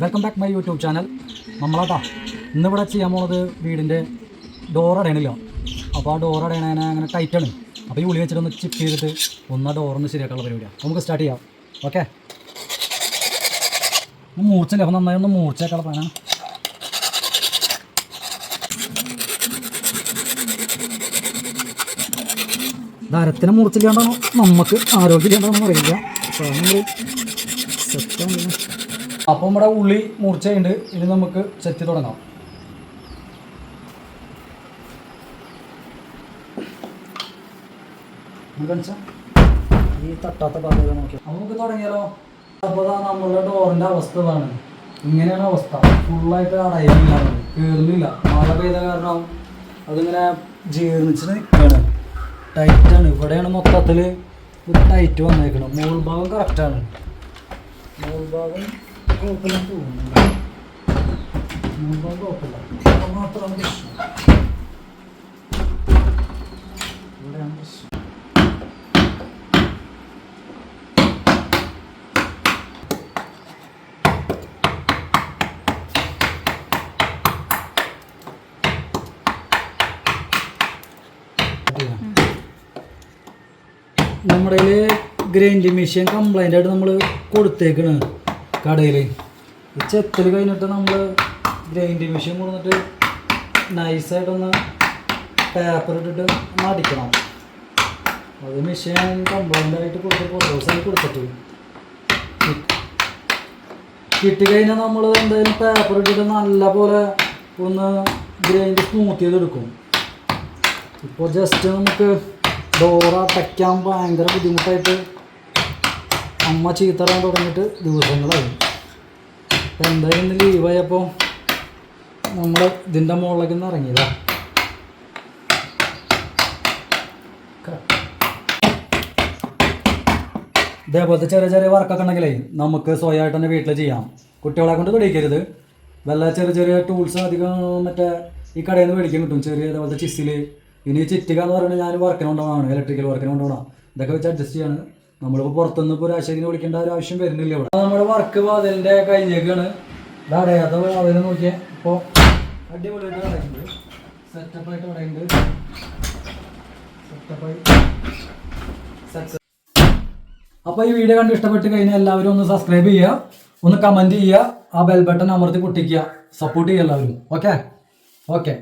Welcome back my YouTube channel നമ്മളാട്ടാ ഇന്നിവിടെ ചെയ്യാൻ പോണത് വീടിന്റെ ഡോർ അടയണില്ല. അപ്പോൾ ആ ഡോർ അങ്ങനെ ടൈറ്റാണ് അപ്പോൾ ഈ ഉളി വെച്ചിട്ട് ഒന്ന് ചിപ്പ് ചെയ്തിട്ട് ഒന്ന് ആ ഡോറൊന്ന് ശരിയാക്കാനുള്ള പരിപാടിയാണ് നമുക്ക് സ്റ്റാർട്ട് ചെയ്യാം. ഓക്കെ മൂർച്ചയില്ല അപ്പോൾ നന്നായി ഒന്ന് മൂർച്ചയാക്കാനുള്ള പ്ലാനാണ് ദരത്തിന് മൂർച്ചയില്ലാണ്ടാണോ? നമുക്ക് ആരോഗ്യമില്ലാണ്ടാണോ അറിയില്ല. അപ്പോൾ നമ്മൾ അപ്പം നമ്മുടെ ഉള്ളി മൂർച്ചയുണ്ട് ഇനി നമുക്ക് ചെത്തി തുടങ്ങാം? ഈ തട്ടാത്ത ഭാഗം നോക്കി നമുക്ക് തുടങ്ങിയാലോ? അപ്പോൾ നമ്മളുടെ ഡോറിന്റെ അവസ്ഥ ഇതാണ്. ഇങ്ങനെയാണ് അവസ്ഥ. ഫുള്ളായിട്ട് അടയുന്നില്ല കേറുന്നില്ല. മഴ പെയ്ത കാരണം അതിങ്ങനെ ജീർണിച്ച് നിൽക്കുകയാണ് ടൈറ്റാണ് ഇവിടെയാണ് മൊത്തത്തിൽ ഒരു ടൈറ്റ് വന്നേക്കണം. മുകൾ ഭാഗം കറക്റ്റാണ് മുകൾ ഭാഗം കുഴപ്പമില്ല തോന്നുന്നു മുകൾ ഭാഗം കുഴപ്പമില്ല പ്രശ്നം ഇവിടെയാണ് പ്രശ്നം നമ്മുടെ ഗ്രൈൻഡിങ് മെഷീൻ കംപ്ലൈന്റ് ആയിട്ട് നമ്മൾ കൊടുത്തേക്കണ്. കടയിൽ ഈ ചെത്തൽ കഴിഞ്ഞിട്ട് നമ്മൾ ഗ്രൈൻഡിങ് മെഷീൻ കൊടുത്തിട്ട് നൈസായിട്ടൊന്ന് പേപ്പർ ഇട്ടിട്ട് ഒന്ന് അത് മെഷീൻ കംപ്ലൈന്റ് ആയിട്ട് കൊടുത്ത് കുറേ ദിവസമായി കൊടുത്തിട്ട്. കിട്ടിക്കഴിഞ്ഞാൽ നമ്മൾ എന്തായാലും പേപ്പർ ഇട്ടിട്ട് നല്ലപോലെ ഒന്ന് ഗ്രൈൻഡ് സ്മൂത്ത് ചെയ്തെടുക്കും. ഇപ്പോൾ ജസ്റ്റ് നമുക്ക് ഡോറ അടയ്ക്കാൻ ഭയങ്കര ബുദ്ധിമുട്ടായിട്ട് അമ്മ ചീത്തറാൻ തുടങ്ങിയിട്ട് ദിവസങ്ങളായി. അപ്പം എന്തായാലും ഇന്ന് ലീവായപ്പോൾ നമ്മൾ ഇതിന്റെ മുകളിലേക്ക് ഒന്ന് ഇറങ്ങിയതാ. ഇതേപോലത്തെ ചെറിയ ചെറിയ വർക്കൊക്കെ ഉണ്ടെങ്കിലേ നമുക്ക് സ്വയമായിട്ട് തന്നെ വീട്ടിൽ ചെയ്യാം. കുട്ടികളെ കൊണ്ട് പിടിക്കരുത് വല്ല ചെറിയ ചെറിയ ടൂൾസ് അധികം മറ്റേ ഈ കടയിൽ നിന്ന് മേടിക്കാൻ കിട്ടും. ചെറിയ ഇതേപോലത്തെ ചിസ്സിൽ ഇനി ചിറ്റിക എന്ന് പറയുന്നത് ഞാൻ വർക്കിന് ഇലക്ട്രിക്കൽ വർക്കിന് ഇതൊക്കെ വെച്ച് അഡ്ജസ്റ്റ് ചെയ്യാണ്. നമ്മളിപ്പോൾ പുറത്തുനിന്ന് ഇപ്പോൾ ഒരാഴ്ചയ്ക്ക് വിളിക്കേണ്ട ഒരു ആവശ്യം വരുന്നില്ല ഇവിടെ. നമ്മുടെ വർക്ക് വാതിലിന്റെ കഴിഞ്ഞേക്കാണ്. അടയാത്ത വാതിൽ നോക്കിയാൽ ഇപ്പോൾ അടിപൊളിയായിട്ട് കടയുണ്ട് സെറ്റപ്പായിട്ട് കടയുണ്ട് സെറ്റപ്പായി അപ്പോൾ ഈ വീഡിയോ കണ്ട് ഇഷ്ടപ്പെട്ട് കഴിഞ്ഞാൽ എല്ലാവരും ഒന്ന് സബ്സ്ക്രൈബ് ചെയ്യുക. ഒന്ന് കമന്റ് ചെയ്യുക. ആ ബെൽ ബട്ടൺ അമർത്തി പൊട്ടിക്കുക. സപ്പോർട്ട് ചെയ്യുക എല്ലാവരും. Okay okay